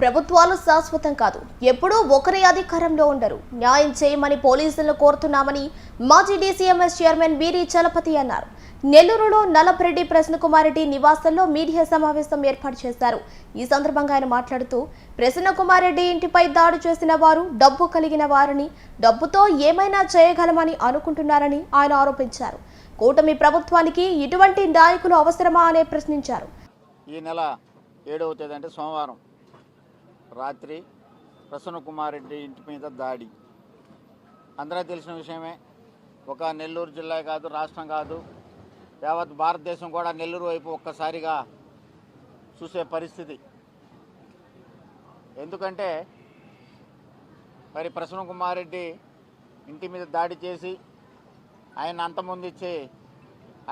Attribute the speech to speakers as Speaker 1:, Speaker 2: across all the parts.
Speaker 1: ప్రభుత్వాలు శాశ్వతం కాదు. ఎప్పుడూ ఒకరి అధికారంలో ఉండరు. న్యాయం చేయమని పోలీసులను కోరుతున్నామని మాజీ డీసీఎంఎస్ చైర్మన్ బీరి చలపతి అన్నారు. నెల్లూరులో నలపరెడ్డి ప్రసన్నకుమారెడ్డి నివాసంలో మీడియా సమావేశం ఏర్పాటు చేశారు. ఈ సందర్భంగా ఆయన మాట్లాడుతూ ప్రసన్నకుమారెడ్డి ఇంటిపై దాడి చేసిన వారు డబ్బు కలిగిన వారని డబ్బుతో ఏమైనా చేయగలమని అనుకుంటున్నారని ఆయన ఆరోపించారు. కూటమి ప్రభుత్వానికి ఇటువంటి నాయకులు అవసరమా అనే ప్రశ్నించారు.
Speaker 2: ఈ నెల ఏడవ తేదీ అంటే సోమవారం. రాత్రి ప్రసన్న కుమార్ రెడ్డి ఇంటి మీద దాడి. అందరూ తెలిసిన విషయమే ఒక నెల్లూరు జిల్లా కాదు రాష్ట్రం కాదు. యావత్ భారతదేశం కూడా నెల్లూరు వైపు ఒక్కసారిగా చూసే పరిస్థితి. ఎందుకంటే మరి ప్రసన్న కుమార్ రెడ్డి ఇంటి మీద దాడి చేసి ఆయన అంతమొందించి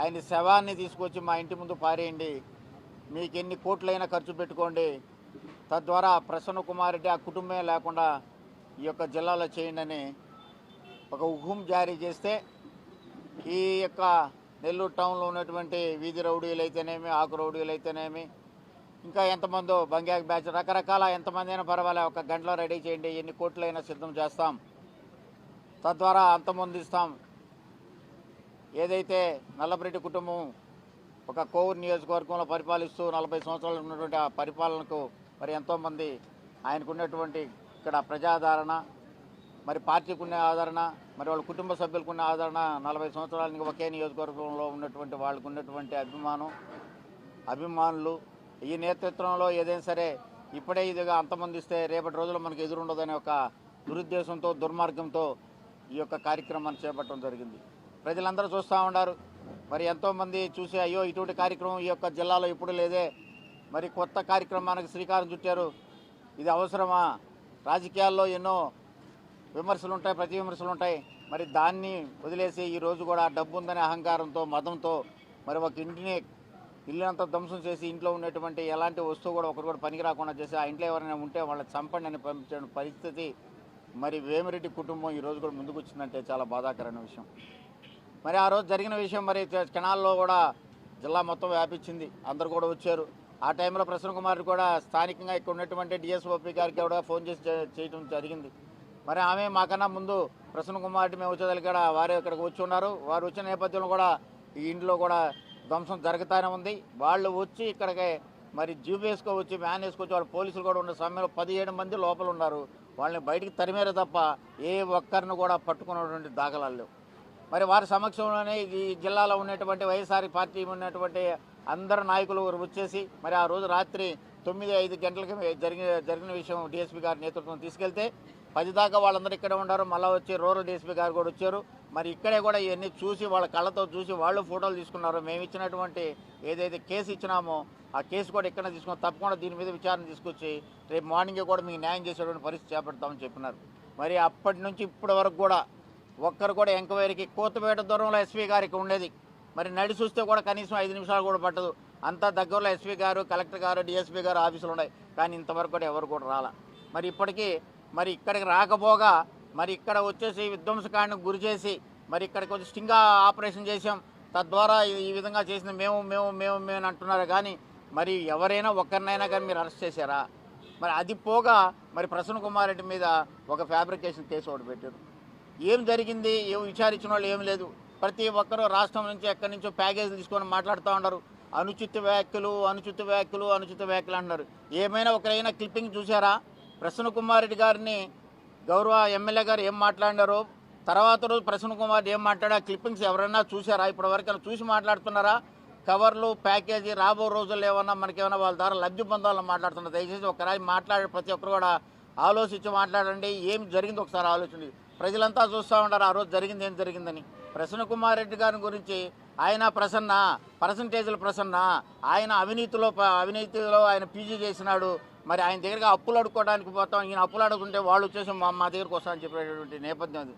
Speaker 2: ఆయన శవాన్ని తీసుకొచ్చి మా ఇంటి ముందు పారేయండి. మీకు ఎన్ని కోట్లైనా ఖర్చు పెట్టుకోండి. తద్వారా ప్రసన్న కుమార్ రెడ్డి ఆ కుటుంబమే లేకుండా ఈ యొక్క జిల్లాలో చేయండి ఒక హుకుం జారీ చేస్తే ఈ యొక్క నెల్లూరు టౌన్లో ఉన్నటువంటి వీధి రౌడీలు అయితేనేమి ఆకు రౌడీలు అయితేనేమి ఇంకా ఎంతమందో బంగాక్ బ్యాచ్ రకరకాల ఎంతమంది అయినా పర్వాలే ఒక గంటలో రెడీ చేయండి ఎన్ని కోట్లైనా సిద్ధం చేస్తాం. తద్వారా అంతమొందిస్తాం. ఏదైతే నల్లపరెడ్డి కుటుంబం ఒక కోవూరు నియోజకవర్గంలో పరిపాలిస్తూ నలభై సంవత్సరాలు ఉన్నటువంటి ఆ పరిపాలనకు మరి ఎంతోమంది ఆయనకు ఉన్నటువంటి ఇక్కడ ప్రజాదరణ మరి పార్టీకి ఉన్న ఆదరణ మరి వాళ్ళ కుటుంబ సభ్యులకు ఉన్న ఆదరణ నలభై సంవత్సరాలకి ఒకే నియోజకవర్గంలో ఉన్నటువంటి వాళ్ళకు ఉన్నటువంటి అభిమానం అభిమానులు ఈ నేతృత్వంలో ఏదైనా సరే ఇప్పుడే ఇదిగా అంతమందిస్తే రేపటి రోజుల్లో మనకు ఎదురుండదనే ఒక దురుద్దేశంతో దుర్మార్గంతో ఈ యొక్క కార్యక్రమాన్ని చేపట్టడం జరిగింది. ప్రజలందరూ చూస్తూ ఉన్నారు. మరి ఎంతోమంది చూసి అయ్యో ఇటువంటి కార్యక్రమం ఈ యొక్క జిల్లాలో ఇప్పుడు లేదే. మరి కొత్త కార్యక్రమానికి శ్రీకారం చుట్టారు. ఇది అవసరమా? రాజకీయాల్లో ఎన్నో విమర్శలు ఉంటాయి ప్రతి విమర్శలు ఉంటాయి మరి దాన్ని వదిలేసి ఈ రోజు కూడా డబ్బు ఉందనే అహంకారంతో మదంతో మరి ఒక ఇంటిని ఇల్లంతా ధ్వంసం చేసి ఇంట్లో ఉన్నటువంటి ఎలాంటి వస్తువు కూడా ఒకరు కూడా పనికి రాకుండా చేసి ఆ ఇంట్లో ఎవరైనా ఉంటే వాళ్ళని చంపండి అని పంపించే పరిస్థితి మరి వేమిరెడ్డి కుటుంబం ఈ రోజు కూడా ముందుకు వచ్చిందంటే చాలా బాధాకరమైన విషయం. మరి ఆ రోజు జరిగిన విషయం మరి కెనాల్లో కూడా జిల్లా మొత్తం వ్యాపించింది. అందరు కూడా వచ్చారు. ఆ టైంలో ప్రసన్న కుమార్ కూడా స్థానికంగా ఇక్కడ ఉన్నటువంటి డిఎస్ఓపి గారికి కూడా ఫోన్ చేసి చేయడం జరిగింది. మరి ఆమె మాకన్నా ముందు ప్రసన్న కుమార్ మేము మేము వచ్చేదానికి వారు ఇక్కడికి వచ్చి ఉన్నారు వారు వచ్చిన నేపథ్యంలో కూడా ఈ ఇంట్లో కూడా ధ్వంసం జరుగుతూనే ఉంది. వాళ్ళు వచ్చి ఇక్కడికి మరి జీప్ వేసుకో వచ్చి వ్యాన్ వేసుకొచ్చి వాళ్ళు పోలీసులు కూడా ఉన్న సమయంలో పదిహేడు మంది లోపల ఉన్నారు. వాళ్ళని బయటికి తరిమేరు తప్ప ఏ ఒక్కరిని కూడా పట్టుకున్నటువంటి దాఖలాలు మరి వారి సమక్షంలోనే ఈ జిల్లాలో ఉన్నటువంటి వైఎస్ఆర్ పార్టీ ఉన్నటువంటి అందరు నాయకులు వచ్చేసి మరి ఆ రోజు రాత్రి తొమ్మిది ఐదు గంటలకి జరిగిన జరిగిన విషయం డిఎస్పీ గారి నేతృత్వం తీసుకెళ్తే పది దాకా వాళ్ళందరూ ఇక్కడే ఉన్నారు మళ్ళీ వచ్చి రూరల్ డిఎస్పీ గారు కూడా వచ్చారు. మరి ఇక్కడే కూడా ఇవన్నీ చూసి వాళ్ళ కళ్ళతో చూసి వాళ్ళు ఫోటోలు తీసుకున్నారు. మేము ఇచ్చినటువంటి ఏదైతే కేసు ఇచ్చినామో ఆ కేసు కూడా ఇక్కడ తీసుకుని తప్పకుండా దీని మీద విచారణ తీసుకొచ్చి రేపు మార్నింగ్ కూడా మీకు న్యాయం చేసేటువంటి పరిస్థితి చేపడతామని చెప్పినారు. మరి అప్పటి నుంచి ఇప్పటి వరకు కూడా ఒక్కరు కూడా ఎంక్వైరీకి కోతపేట దూరంలో ఎస్పీ గారికి ఉండేది. మరి నడి చూస్తే కూడా కనీసం ఐదు నిమిషాలు కూడా పట్టదు. అంతా దగ్గరలో ఎస్పీ గారు కలెక్టర్ గారు డిఎస్పీ గారు ఆఫీసులు ఉన్నాయి. కానీ ఇంతవరకు కూడా ఎవరు కూడా రాలా. మరి ఇప్పటికీ మరి ఇక్కడికి రాకపోగా మరి ఇక్కడ వచ్చేసి విధ్వంసకాండకు గురి చేసి మరి ఇక్కడికి వచ్చి స్టింగా ఆపరేషన్ చేసాం తద్వారా ఈ- ఈ విధంగా చేసిన మేము మేము మేము మేము అంటున్నారు. కానీ మరి ఎవరైనా ఒక్కరినైనా కానీ మీరు అరెస్ట్ చేశారా? మరి అది పోగా మరి ప్రసన్న కుమార్ రెడ్డి మీద ఒక ఫ్యాబ్రికేషన్ కేసు ఒకటి పెట్టారు. ఏం జరిగింది? ఏం విచారించిన వాళ్ళు ఏం లేదు. ప్రతి ఒక్కరూ రాష్ట్రం నుంచి ఎక్కడి నుంచో ప్యాకేజీలు తీసుకొని మాట్లాడుతూ ఉన్నారు. అనుచిత వ్యాఖ్యలు అనుచిత వ్యాఖ్యలు అనుచిత వ్యాఖ్యలు అంటున్నారు. ఏమైనా ఒకరైనా క్లిప్పింగ్ చూసారా ప్రసన్న కుమార్ రెడ్డి గారిని గౌరవ ఎమ్మెల్యే గారు ఏం మాట్లాడారు తర్వాత రోజు ప్రసన్న కుమార్ ఏం మాట్లాడా క్లిప్పింగ్స్ ఎవరైనా చూసారా ఇప్పటి వరకు చూసి మాట్లాడుతున్నారా? కవర్లు ప్యాకేజీ రాబో రోజుల్లో ఏమన్నా మనకేమన్నా వాళ్ళ ద్వారా లబ్ధి పొందాలని మాట్లాడుతున్నారు. దయచేసి ఒకరాజు మాట్లాడే ప్రతి ఒక్కరు కూడా ఆలోచించి మాట్లాడండి. ఏం జరిగింది ఒకసారి ఆలోచించండి. ప్రజలంతా చూస్తూ ఉంటారు ఆ రోజు జరిగింది ఏం జరిగిందని. ప్రసన్న కుమార్ రెడ్డి గారి గురించి ఆయన ప్రసన్న పర్సంటేజ్ల ప్రసన్న ఆయన అవినీతిలో ప- అవినీతిలో ఆయన పీజీ చేసినాడు. మరి ఆయన దగ్గరికి అప్పులు అడుక్కోవడానికి పోతాం. ఈయన అప్పులు అడుగుంటే వాళ్ళు వచ్చేసి మా మా దగ్గరికి వస్తామని చెప్పేటటువంటి నేపథ్యం అది.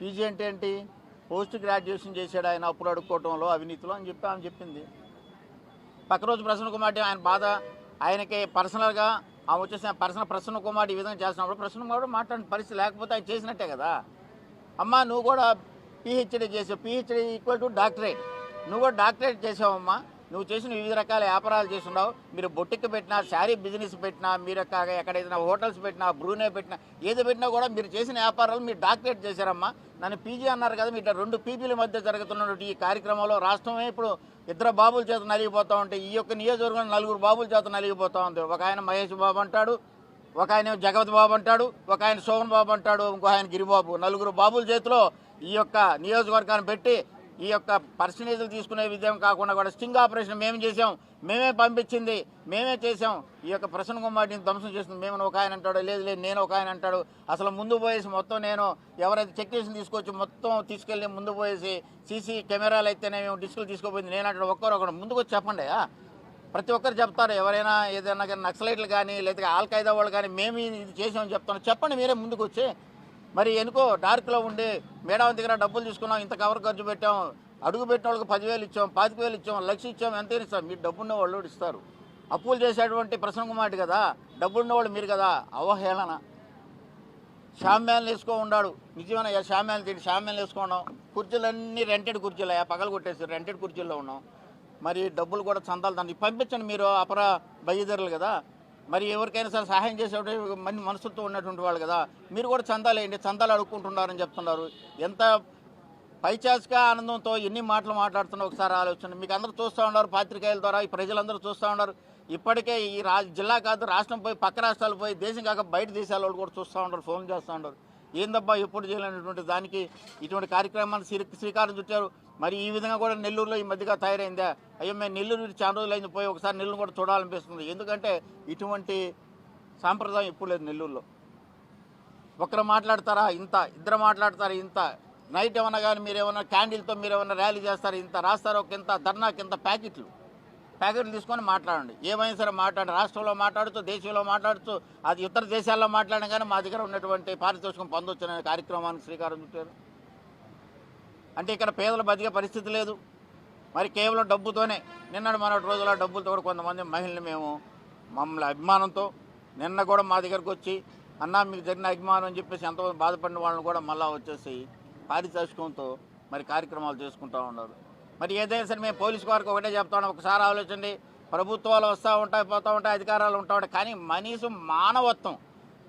Speaker 2: పీజీ అంటే ఏంటి? పోస్ట్ గ్రాడ్యుయేషన్ చేశాడు ఆయన అప్పులు అడుక్కోవటంలో అవినీతిలో అని చెప్పి ఆమె చెప్పింది. పక్క రోజు ప్రసన్న కుమార్ ఆయన బాధ ఆయనకి పర్సనల్గా ఆమె వచ్చేసి పర్సనల్ ప్రసన్న కుమార్ ఈ విధంగా చేసినప్పుడు ప్రసన్న కుమార్ కూడా మాట్లాడిన పరిస్థితి లేకపోతే ఆయన చేసినట్టే కదా. అమ్మా నువ్వు కూడా పిహెచ్డీ చేసావు పిహెచ్డీ ఈక్వల్ టు డాక్టరేట్ నువ్వు కూడా డాక్టరేట్ చేసావమ్మా. నువ్వు చేసిన వివిధ రకాల వ్యాపారాలు చేస్తున్నావు. మీరు బొట్టికి పెట్టినా శారీ బిజినెస్ పెట్టినా మీరు ఎక్కడైనా హోటల్స్ పెట్టినా బ్రూనే పెట్టినా ఏది పెట్టినా కూడా మీరు చేసిన వ్యాపారాలు మీరు డాక్టరేట్ చేశారమ్మా. నన్ను పీజీ అన్నారు కదా మీరు రెండు పీజీల మధ్య జరుగుతున్నటువంటి ఈ కార్యక్రమంలో రాష్ట్రమే ఇప్పుడు ఇద్దరు బాబుల చేత నలిగిపోతూ ఉంటే ఈ యొక్క నియోజకవర్గం నలుగురు బాబుల చేత నలిగిపోతూ ఉంది. ఒక ఆయన మహేష్ బాబు అంటాడు ఒక ఆయన జగవతి బాబు అంటాడు ఒక ఆయన శోభన్ బాబు అంటాడు ఇంకో ఆయన గిరిబాబు. నలుగురు బాబుల చేతిలో ఈ యొక్క నియోజకవర్గాన్ని పెట్టి ఈ యొక్క పర్సనేజ్లు తీసుకునే విధం కాకుండా కూడా స్టింగ్ ఆపరేషన్ మేము చేసాం మేమే పంపించింది. మేమే చేసాం ఈ యొక్క ప్రసన్న కుమార్ని ధ్వంసం చేస్తుంది. మేము ఒక ఆయన అంటాడు లేదు లేదు నేను ఒక ఆయన అంటాడు. అసలు ముందు పోయేసి మొత్తం నేను ఎవరైతే చెక్ చేసి తీసుకొచ్చి మొత్తం తీసుకెళ్ళి ముందు పోయేసి సీసీ కెమెరాలు అయితేనే మేము డిస్కులు తీసుకోపోయింది. నేను అంటాడు ఒక్కరు ముందుకు వచ్చి చెప్పండి ప్రతి ఒక్కరు చెప్తారు ఎవరైనా ఏదైనా నక్సలైట్లు కానీ లేదా ఆల్ఖైదా వాళ్ళు కానీ మేము ఇది చేసామని చెప్తాను. చెప్పండి మీరే ముందుకు వచ్చి. మరి ఎందుకో డార్క్లో ఉండి మేడం దగ్గర డబ్బులు తీసుకున్నాం ఇంత కవర్ ఖర్చు పెట్టాం అడుగు పెట్టిన వాళ్ళకి పదివేలు ఇచ్చాం పాతిక వేలు ఇచ్చాం లక్ష ఇచ్చాం ఎంత ఇస్తాం మీరు డబ్బున్న వాళ్ళు ఇస్తారు. అప్పులు చేసేటువంటి ప్రసన్న కుమార్ కదా డబ్బున్న వాళ్ళు మీరు కదా అవహేళన. షామ్యాలను వేసుకో ఉన్నాడు. నిజమైన శామ్యాలు తిండి షామ్యాలు వేసుకోవడం కుర్చీలన్నీ రెంటెడ్ కుర్చీలు పగలు కొట్టేసి రెంటెడ్ కుర్చీల్లో ఉన్నాం. మరి డబ్బులు కూడా చందాలు దాన్ని పంపించండి మీరు అపర బయ్యదరులు కదా. మరి ఎవరికైనా సరే సహాయం చేసేటువంటి మంచి మనసుతో ఉన్నటువంటి వాళ్ళు కదా. మీరు కూడా చందాలు వేయండి చందాలు అడుక్కుంటున్నారని చెప్తున్నారు. ఎంత పైచాసిక ఆనందంతో ఎన్ని మాటలు మాట్లాడుతున్నా ఒకసారి ఆలోచన. మీకు అందరూ చూస్తూ ఉన్నారు పాత్రికేయుల ద్వారా ఈ ప్రజలందరూ చూస్తూ ఉన్నారు. ఇప్పటికే ఈ రా జిల్లా కాదు రాష్ట్రం పోయి పక్క రాష్ట్రాలు పోయి దేశం కాక బయట దేశాల వాళ్ళు కూడా చూస్తూ ఉంటారు ఫోన్ చేస్తూ ఉంటారు ఏందబ్బా ఎప్పుడు చేయాలనేటువంటి దానికి ఇటువంటి కార్యక్రమాన్ని శ్రీ శ్రీకారం చుట్టారు. మరి ఈ విధంగా కూడా నెల్లూరులో ఈ మధ్యగా తయారైందా? అయ్యో మేము నెల్లూరు చాలా రోజులు అయింది పోయి ఒకసారి నెల్లూరు కూడా చూడాలనిపిస్తుంది. ఎందుకంటే ఇటువంటి సాంప్రదాయం ఎప్పుడు లేదు నెల్లూరులో. ఒకరు మాట్లాడతారా? ఇంత. ఇద్దరు మాట్లాడతారా? ఇంత. నైట్ ఏమన్నా కానీ మీరు ఏమన్నా క్యాండిల్తో మీరు ఏమన్నా ర్యాలీ చేస్తారు? ఇంత. రాస్తారు? ఒక ఇంత ధర్నాకి ఇంత ప్యాకెట్లు? ప్యాకెట్లు తీసుకొని మాట్లాడండి. ఏమైనా సరే మాట్లాడండి. రాష్ట్రంలో మాట్లాడుతూ దేశంలో మాట్లాడుతూ అది ఇతర దేశాల్లో మాట్లాడిన కానీ మా దగ్గర ఉన్నటువంటి పారితోషికం పొందొచ్చిన కార్యక్రమానికి శ్రీకారం చుట్టారు. అంటే ఇక్కడ పేదలు బతికే పరిస్థితి లేదు. మరి కేవలం డబ్బుతోనే నిన్నటి మరొకటి రోజుల డబ్బులతో కూడా కొంతమంది మహిళలు మేము మమ్మల్ని అభిమానంతో నిన్న కూడా మా దగ్గరకు వచ్చి అన్నా మీకు జరిగిన అభిమానం అని చెప్పేసి ఎంతమంది బాధపడిన వాళ్ళని కూడా మళ్ళీ వచ్చేసి పారితోషికంతో మరి కార్యక్రమాలు చేసుకుంటూ ఉన్నారు. మరి ఏదైనా సరే మేము పోలీసు వారికి ఒకటే చెప్తాను ఒకసారి ఆలోచండి ప్రభుత్వాలు వస్తూ ఉంటాయి పోతూ ఉంటాయి అధికారాలు ఉంటాయి. కానీ కనీసం మానవత్వం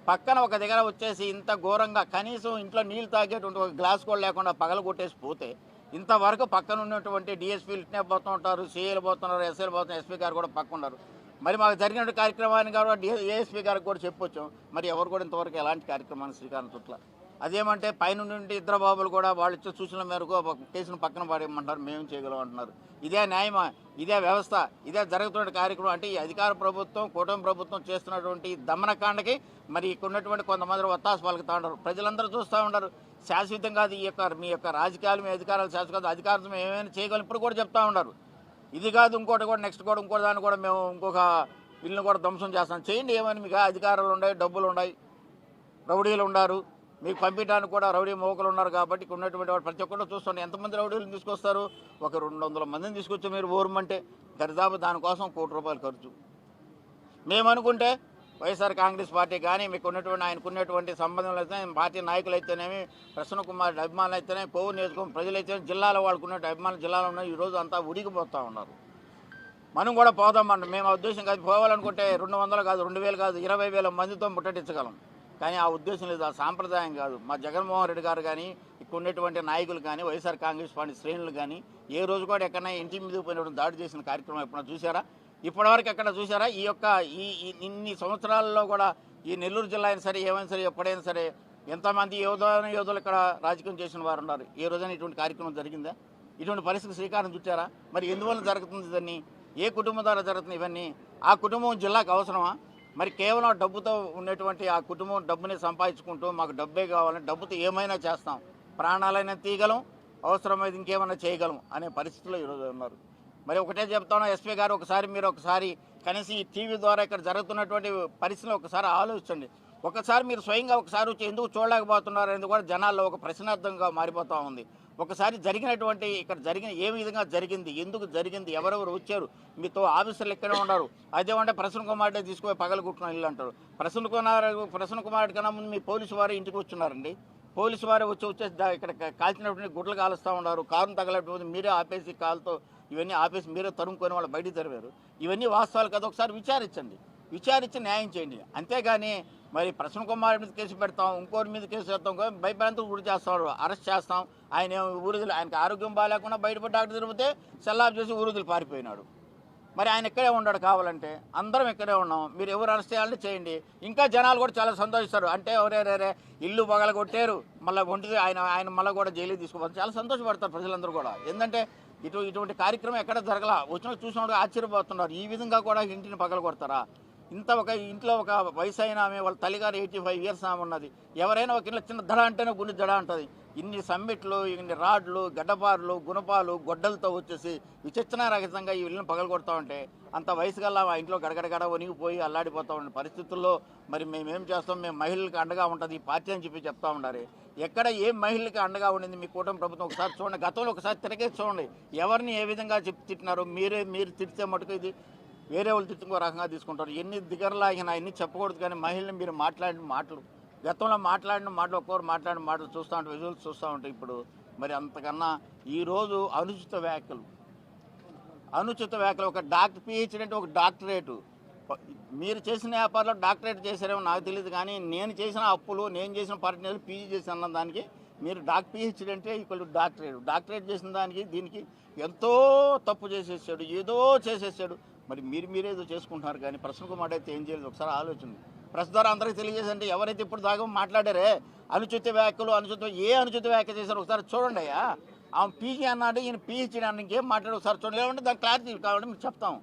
Speaker 2: పక్కన ఒక దగ్గర వచ్చేసి ఇంత ఘోరంగా కనీసం ఇంట్లో నీళ్ళు తాగేటువంటి ఒక గ్లాస్ కూడా లేకుండా పగల కొట్టేసి పోతే ఇంతవరకు పక్కన ఉన్నటువంటి డిఎస్పీలు ఇట్నే పోతూ ఉంటారు సీఏలు పోతున్నారు ఎస్ఐలు పోతున్నారు ఎస్పీ గారు కూడా పక్క ఉన్నారు. మరి మాకు జరిగిన కార్యక్రమాన్ని కూడా డిఎస్పీ గారికి కూడా చెప్పొచ్చు. మరి ఎవరు కూడా ఇంతవరకు ఎలాంటి కార్యక్రమాన్ని శ్రీకారం చుట్ల అదేమంటే పైన నుండి ఇద్దరు బాబులు కూడా వాళ్ళు ఇచ్చే సూచనల మేరకు ఒక కేసును పక్కన పడేయమంటారు మేము చేయగలం అంటున్నారు. ఇదే న్యాయమా? ఇదే వ్యవస్థ? ఇదే జరుగుతున్న కార్యక్రమం? అంటే ఈ అధికార ప్రభుత్వం కూటమి ప్రభుత్వం చేస్తున్నటువంటి దమనకాండకి మరి ఇక్కడ ఉన్నటువంటి కొంతమంది ఒత్తాసు పలుకుతూ ఉంటారు ప్రజలందరూ చూస్తూ ఉంటారు శాశ్వతం కాదు ఈ యొక్క మీ యొక్క రాజకీయాలు మీ అధికారాలు శాశ్వతం కాదు. అధికారులు మేము ఏమైనా చేయగలం ఇప్పుడు కూడా చెప్తూ ఉన్నారు ఇది కాదు ఇంకోటి కూడా నెక్స్ట్ కూడా ఇంకో దాన్ని కూడా మేము ఇంకొక ఇల్లుని కూడా ధ్వంసం చేస్తాం. చేయండి ఏమని మీకు అధికారాలు ఉన్నాయి డబ్బులు ఉన్నాయి రౌడీలు ఉన్నారు. మీకు పంపించడానికి కూడా రౌడీ మోకలు ఉన్నారు కాబట్టి ఇక్కడ ఉన్నటువంటి వాడు ప్రతి ఒక్కరు చూస్తుండే ఎంతమంది రౌడీలు తీసుకొస్తారు? ఒక రెండు వందల మందిని తీసుకొచ్చి మీరు ఓరమంటే. దరిదాపు దానికోసం కోటి రూపాయలు ఖర్చు. మేము అనుకుంటే వైఎస్ఆర్ కాంగ్రెస్ పార్టీ కానీ మీకు ఉన్నటువంటి ఆయనకు ఉన్నటువంటి సంబంధం అయితే పార్టీ నాయకులు అయితేనేమి ప్రసన్న కుమార్ అభిమానులు అయితేనే కోవూరు నియోజకవర్గం ప్రజలైతే జిల్లాలో వాళ్ళకున్నట్టు అభిమానులు జిల్లాలో ఉన్నాయి ఈరోజు అంతా ఉడికిపోతూ ఉన్నారు. మనం కూడా పోదామన్న మేము ఆ ఉద్దేశం కాదు. పోవాలనుకుంటే రెండు వందలు కాదు రెండు వేలు కాదు ఇరవై వేల మందితో ముట్టడించగలం. కానీ ఆ ఉద్దేశం లేదు ఆ సాంప్రదాయం కాదు. మా జగన్మోహన్ రెడ్డి గారు కానీ ఇక్కడ ఉన్నటువంటి నాయకులు కానీ వైఎస్ఆర్ కాంగ్రెస్ పార్టీ శ్రేణులు కానీ ఏ రోజు కూడా ఎక్కడైనా ఇంటి మీద పోయినటువంటి దాడి చేసిన కార్యక్రమం ఎప్పుడైనా చూసారా ఇప్పటివరకు ఎక్కడ చూసారా ఈ యొక్క ఈ ఇన్ని సంవత్సరాల్లో కూడా ఈ నెల్లూరు జిల్లా అయినా సరే ఏమైనా సరే ఎప్పుడైనా సరే ఎంతమంది యోధన యోధులు ఇక్కడ రాజకీయం చేసిన వారు ఉన్నారు? ఏ రోజైనా ఇటువంటి కార్యక్రమం జరిగిందా? ఇటువంటి పరిస్థితి శ్రీకారం చుట్టారా? మరి ఎందువల్ల జరుగుతుంది ఇవన్నీ? ఏ కుటుంబం ద్వారా జరుగుతుంది ఇవన్నీ? ఆ కుటుంబం జిల్లాకు అవసరమా? మరి కేవలం డబ్బుతో ఉన్నటువంటి ఆ కుటుంబం డబ్బుని సంపాదించుకుంటూ మాకు డబ్బే కావాలని డబ్బుతో ఏమైనా చేస్తాం. ప్రాణాలైనా తీయగలం అవసరమైతే ఇంకేమైనా చేయగలం అనే పరిస్థితిలో ఈరోజు ఉన్నారు. మరి ఒకటే చెప్తాను ఎస్పీ గారు ఒకసారి మీరు ఒకసారి కనీసం ఈ టీవీ ద్వారా ఇక్కడ జరుగుతున్నటువంటి పరిస్థితిని ఒకసారి ఆలోచించండి. ఒకసారి మీరు స్వయంగా ఒకసారి వచ్చి ఎందుకు చూడలేకపోతున్నారు అనేది కూడా జనాల్లో ఒక ప్రశ్నార్థంగా మారిపోతూ ఉంది. ఒకసారి జరిగినటువంటి ఇక్కడ జరిగిన ఏ విధంగా జరిగింది ఎందుకు జరిగింది ఎవరెవరు వచ్చారు మీతో ఆఫీసర్లు ఇక్కడే ఉన్నారు అదేమంటే ప్రసన్న కుమార్డే తీసుకుపోయి పగలగొట్టుకున్న ఇల్లు అంటారు ప్రసన్న కుమార్ ప్రసన్న కుమార్ కన్నా ముందు మీ పోలీసు వారు ఇంటికి వచ్చున్నారండి. పోలీసు వారు వచ్చి వచ్చేసి ఇక్కడ కాల్చినటువంటి గుడ్లు కాలుస్తూ ఉన్నారు కారును తగలటువంటి మీరే ఆపేసి కాలుతో ఇవన్నీ ఆపేసి మీరే తరుముకొని వాళ్ళు బయటికి తరివారు ఇవన్నీ వాస్తవాలు కదా ఒకసారి విచారించండి. విచారించి న్యాయం చేయండి. అంతేగాని మరి ప్రసన్న కుమార్ మీద కేసు పెడతాం ఇంకోరి మీద కేసు పెడతాం భయపడంతో గురి చేస్తాం అరెస్ట్ చేస్తాం. ఆయన ఏమో ఊరుదులు ఆయనకి ఆరోగ్యం బాగాలేకుండా బయటపడి డాక్టర్ తిరిగితే సెల్లాబ్ చేసి ఊరుదులు పారిపోయినాడు. మరి ఆయన ఇక్కడే ఉన్నాడు కావాలంటే అందరం ఇక్కడే ఉన్నాం మీరు ఎవరు అరెస్ట్ చేయాలంటే చేయండి. ఇంకా జనాలు కూడా చాలా సంతోషిస్తారు. అంటే ఎవరే ఇల్లు పగల కొట్టారు మళ్ళీ ఒంటిది ఆయన ఆయన మళ్ళీ కూడా జైలు తీసుకుపోతారు. చాలా సంతోషపడతారు ప్రజలందరూ కూడా. ఎందుకంటే ఇటు ఇటువంటి కార్యక్రమం ఎక్కడ జరగల? వచ్చిన చూసినప్పుడు ఆశ్చర్యపోతున్నారు. ఈ విధంగా కూడా ఇంటిని పగల కొడతారా ఇంత ఒక ఇంట్లో ఒక వయసు అయిన ఆమె వాళ్ళ తల్లిగారు ఎయిటీ ఫైవ్ ఇయర్స్ ఆమె ఉన్నది. ఎవరైనా ఒక ఇంట్లో చిన్న దడ అంటేనే గుండె దడ అంటుంది. ఇన్ని సమ్మిట్లు ఇన్ని రాడ్లు గడ్డపార్లు గుణపాలు గొడ్డలతో వచ్చేసి విచక్షణారహితంగా ఈ ఇళ్ళని పగలు ఉంటే అంత వయసు గల్లా ఆ ఇంట్లో గడగడగడ వణిగిపోయి అల్లాడిపోతా ఉండే పరిస్థితుల్లో మరి మేమేం చేస్తాం? మేము మహిళలకు అండగా ఉంటుంది ఈ పార్టీ అని చెప్పి చెప్తా ఉండాలి. ఎక్కడ ఏ మహిళలకి అండగా ఉండింది మీ కూటమి ప్రభుత్వం? ఒకసారి చూడండి. గతంలో ఒకసారి తిరగేసి చూడండి. ఎవరిని ఏ విధంగా చెప్పి తిట్టినారు మీరే మీరు తిడితే మటుకు ఇది వేరే వాళ్ళు తిట్టుకో రకంగా తీసుకుంటారు. ఎన్ని దిగరలాగినా ఎన్ని చెప్పకూడదు కానీ మహిళలు మీరు మాట్లాడిన మాటలు గతంలో మాట్లాడిన మాటలు ఒక్కొక్కరు మాట్లాడిన మాటలు చూస్తూ ఉంటాం విజువల్స్ చూస్తూ ఉంటాయి ఇప్పుడు మరి అంతకన్నా ఈరోజు అనుచిత వ్యాఖ్యలు. అనుచిత వ్యాఖ్యలు ఒక డాక్టర్ పిహెచ్డి అంటే ఒక డాక్టరేటు. మీరు చేసిన వ్యాపారంలో డాక్టరేట్ చేశారేమో నాకు తెలియదు కానీ నేను చేసిన అప్పులు నేను చేసిన పర్యటనలు పీజీ చేసిన అన్న దానికి మీరు డాక్ పిహెచ్డీ అంటే ఇక్కడ డాక్టరేట్. డాక్టరేట్ చేసిన దానికి దీనికి ఎంతో తప్పు చేసేసాడు ఏదో చేసేసాడు. మరి మీరు మీరేదో చేసుకుంటున్నారు కానీ ప్రశ్నకు కుమార్ అయితే ఏం చేయలేదు. ఒకసారి ఆలోచన. ప్రెస్ ద్వారా అందరికీ తెలియజేసండి. ఎవరైతే ఇప్పుడు దాకా మాట్లాడారే అనుచిత వ్యాఖ్యలు అనుచిత ఏ అనుచిత వ్యాఖ్య చేశారు ఒకసారి చూడండి అయ్యా. ఆమె పీజీ అన్నాడు ఈయన పీహెచ్డీ అన్న ఇంకేం మాట్లాడు ఒకసారి చూడండి. లేదంటే దాని క్లారిటీ కావాలంటే మీకు చెప్తాం.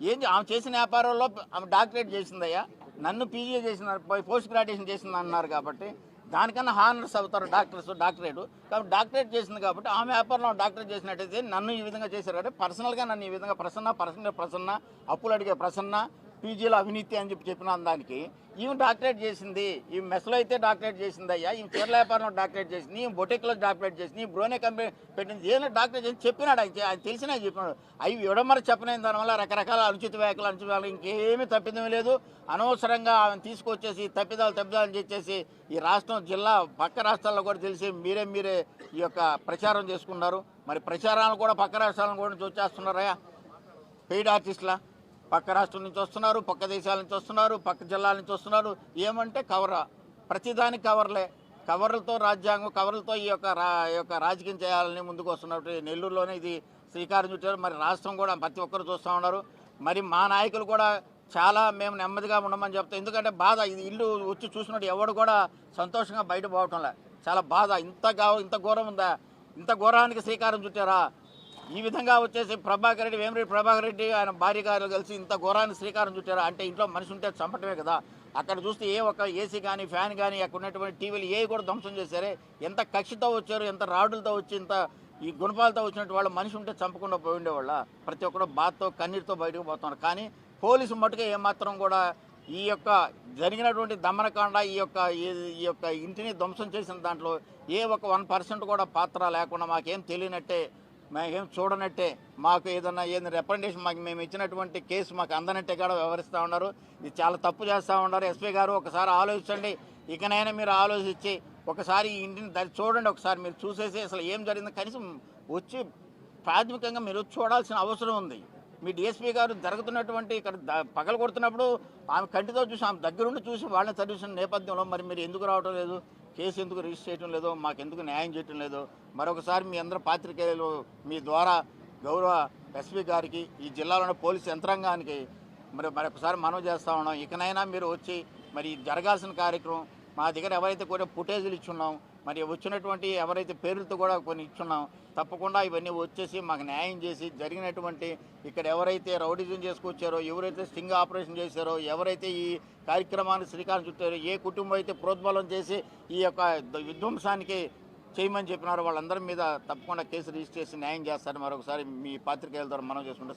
Speaker 2: ఏం ఆమె చేసిన వ్యాపారంలో ఆమె డాక్టరేట్ చేసిందయ్యా నన్ను పీజీ చేసిన పోస్ట్ గ్రాడ్యుయేషన్ చేసింది అన్నారు కాబట్టి దానికన్నా హానర్స్ అవుతారు డాక్టర్స్ డాక్టరేట్. కాబట్టి డాక్టరేట్ చేసింది కాబట్టి ఆమె వ్యాపారంలో డాక్టరేట్ చేసినట్టయితే నన్ను ఈ విధంగా చేశారు. కాబట్టి పర్సనల్గా నన్ను ఈ విధంగా ప్రసన్న పర్సనల్ ప్రసన్న అప్పులు అడిగే ప్రసన్న పీజీలో అవినీతి అని చెప్పి చెప్పిన దానికి ఈమె డాక్టరేట్ చేసింది. ఈ మెస్లో అయితే డాక్టరేట్ చేసింది అయ్యా. ఈమె చీరల వ్యాపారంలో డాక్టరేట్ చేసింది. ఈమె బొటెక్లో డాక్టరేట్ చేసింది. ఈ బ్రోనే కంపెనీ పెట్టింది. ఏదైనా డాక్టరేట్ చేసి చెప్పినాడు. ఆయన ఆయన తెలిసిన చెప్పినాడు. అవి ఇవ్వడం చెప్పలేని దానివల్ల రకరకాల అనుచిత వ్యాఖ్యలు అనుచిత వ్యాఖ్యలు ఇంకేమీ తప్పిదం లేదు. అనవసరంగా ఆమెను తీసుకొచ్చేసి తప్పిదాలు తప్పిదాలు చేసేసి ఈ రాష్ట్రం జిల్లా పక్క రాష్ట్రాల్లో కూడా తెలిసి మీరే మీరే ఈ యొక్క ప్రచారం చేసుకున్నారు మరి ప్రచారాలను కూడా పక్క రాష్ట్రాలను కూడా చూచేస్తున్నారయ్యా పెయిడ్ ఆర్టిస్టులా. పక్క రాష్ట్రం నుంచి వస్తున్నారు పక్క దేశాల నుంచి వస్తున్నారు పక్క జిల్లాల నుంచి వస్తున్నారు. ఏమంటే కవరా ప్రతిదానికి కవర్లే కవర్లతో రాజ్యాంగం కవర్లతో ఈ యొక్క రా యొక్క రాజకీయం చేయాలని ముందుకు వస్తున్నట్టు నెల్లూరులోనే ఇది శ్రీకారం చుట్టారు. మరి రాష్ట్రం కూడా ప్రతి ఒక్కరు చూస్తూ ఉన్నారు. మరి మా నాయకులు కూడా చాలా మేము నెమ్మదిగా ఉండమని చెప్తాం. ఎందుకంటే బాధ ఇది ఇల్లు వచ్చి చూసినట్టు ఎవడు కూడా సంతోషంగా బయట పోవటంలే చాలా బాధ. ఇంత గా ఇంత ఘోరం ఉందా? ఇంత ఘోరానికి శ్రీకారం చుట్టారా? ఈ విధంగా వచ్చేసి ప్రభాకర్ రెడ్డి వేమిరెడ్డి ప్రభాకర్ రెడ్డి ఆయన భార్య గారు కలిసి ఇంత ఘోరాన్ని శ్రీకారం చుట్టారు. అంటే ఇంట్లో మనిషి ఉంటే చంపటమే కదా. అక్కడ చూస్తే ఏ ఒక్క ఏసీ కానీ ఫ్యాన్ కానీ అక్కడ ఉన్నటువంటి టీవీలు ఏ కూడా ధ్వంసం చేశారే. ఎంత కక్షతో వచ్చారు ఎంత రాడులతో వచ్చి ఇంత ఈ గుణపాలతో వచ్చినట్టు వాళ్ళు మనిషి ఉంటే చంపకుండా పోయి ఉండేవాళ్ళ. ప్రతి ఒక్కరు బాధతో కన్నీటితో బయటకు పోతున్నారు. కానీ పోలీసు మటుకే ఏమాత్రం కూడా ఈ యొక్క జరిగినటువంటి దమనకాండ ఈ యొక్క ఈ- ఈ యొక్క ఇంటిని ధ్వంసం చేసిన దాంట్లో ఏ ఒక వన్ పర్సెంట్ కూడా పాత్ర లేకుండా మాకేం తెలియనట్టే మేమేం చూడనట్టే. మాకు ఏదన్నా ఏదైనా రిప్రజెంటేషన్ మాకు మేము ఇచ్చినటువంటి కేసు మాకు అందనట్టే కూడా వ్యవహరిస్తూ ఉన్నారు. ఇది చాలా తప్పు చేస్తూ ఉన్నారు. ఎస్పీ గారు ఒకసారి ఆలోచించండి. ఇకనైనా మీరు ఆలోచించి ఒకసారి ఈ ఇంటిని దరి చూడండి ఒకసారి. మీరు చూసేసి అసలు ఏం జరిగిందో కనీసం వచ్చి ప్రాథమికంగా మీరు చూడాల్సిన అవసరం ఉంది. మీ డిఎస్పీ గారు జరుగుతున్నటువంటి ఇక్కడ పగలు కొడుతున్నప్పుడు ఆమె కంటితో చూసి ఆమె దగ్గరుండి చూసి వాళ్ళని చదివిస్తున్న నేపథ్యంలో మరి మీరు ఎందుకు రావటం లేదు? కేసు ఎందుకు రిజిస్టర్ చేయడం లేదో మాకు ఎందుకు న్యాయం చేయటం లేదో మరొకసారి మీ అందరూ పాత్రికేయులు మీ ద్వారా గౌరవ ఎస్పీ గారికి ఈ జిల్లాలోని పోలీసు యంత్రాంగానికి మరి మరొకసారి మనవి చేస్తా ఉన్నాం. ఇకనైనా మీరు వచ్చి మరి జరగాల్సిన కార్యక్రమం. మా దగ్గర ఎవరైతే కూడా ఫుటేజీలు ఇచ్చున్నాం మరి వచ్చినటువంటి ఎవరైతే పేర్లతో కూడా కొన్ని ఇచ్చున్నాం తప్పకుండా ఇవన్నీ వచ్చేసి మాకు న్యాయం చేసి జరిగినటువంటి ఇక్కడ ఎవరైతే రౌడిజం చేసుకొచ్చారో ఎవరైతే స్టింగ్ ఆపరేషన్ చేశారో ఎవరైతే ఈ కార్యక్రమాన్ని శ్రీకారం చుట్టారో ఏ కుటుంబం అయితే ప్రోద్బలం చేసి ఈ యొక్క విధ్వంసానికి చేయమని చెప్పినారో వాళ్ళందరి మీద తప్పకుండా కేసు రిజిస్టర్ చేసి న్యాయం చేస్తారని మరొకసారి మీ పాత్రికేయుల ద్వారా మనం చేసుకుంటే